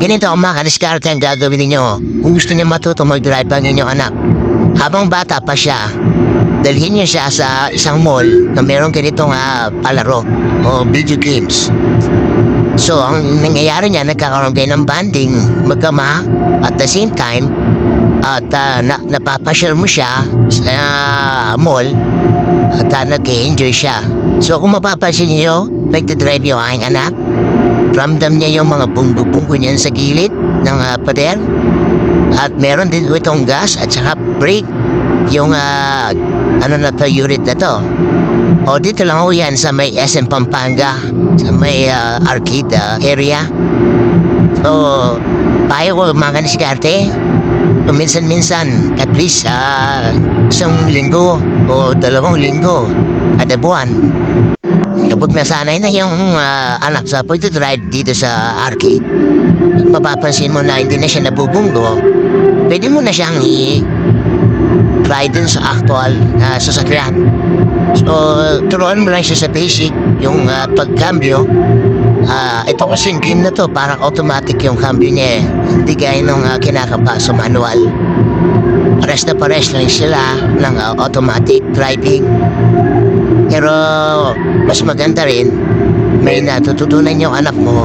Ganito ang mga kadiskarte ang gagawin ninyo kung gusto niyo matuto mag-drive ang inyong anak. Habang bata pa siya, dalhin niyo siya sa isang mall na meron ganitong ah, palaro o video games. So, ang nangyayari niya, nagkakaroon kayo ng banding magkama at the same time, at ah, na, napapasyal mo siya sa mall at uh, nag-enjoy siya. So, kung mapapansin niyo, nagdadrive yung aking anak, ramdam niya yung mga bunggo-bunggo niyan sa gilid ng uh, pader. At meron din itong gas at saka brake. Yung ah, ano na to, unit na to. O dito lang ho yan sa may SM Pampanga, sa may ah, arcade ah, area. So, payo ko mga kaniskarte, kung minsan-minsan, at least ah, isang linggo o dalawang linggo, kada buwan, Kapag nasanay na yung ah, anak sa pagdadrive dito sa arcade, mapapansin mo na hindi na siya nabubunggo, pwede mo na siyang i try dun sa actual na sasakyan. So, turuan mo lang siya sa basic, yung ah, pagkambyo. Ah, ito kasi yung game na to, parang automatic yung cambio niya eh. Hindi gaya nung uh, kinakapa sa manual. Pares na pares lang sila ng ah, automatic driving. Pero mas maganda rin, may natututunan yung anak mo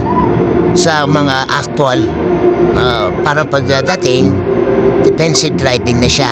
sa mga actual uh, para pagdating, defensive driving na siya.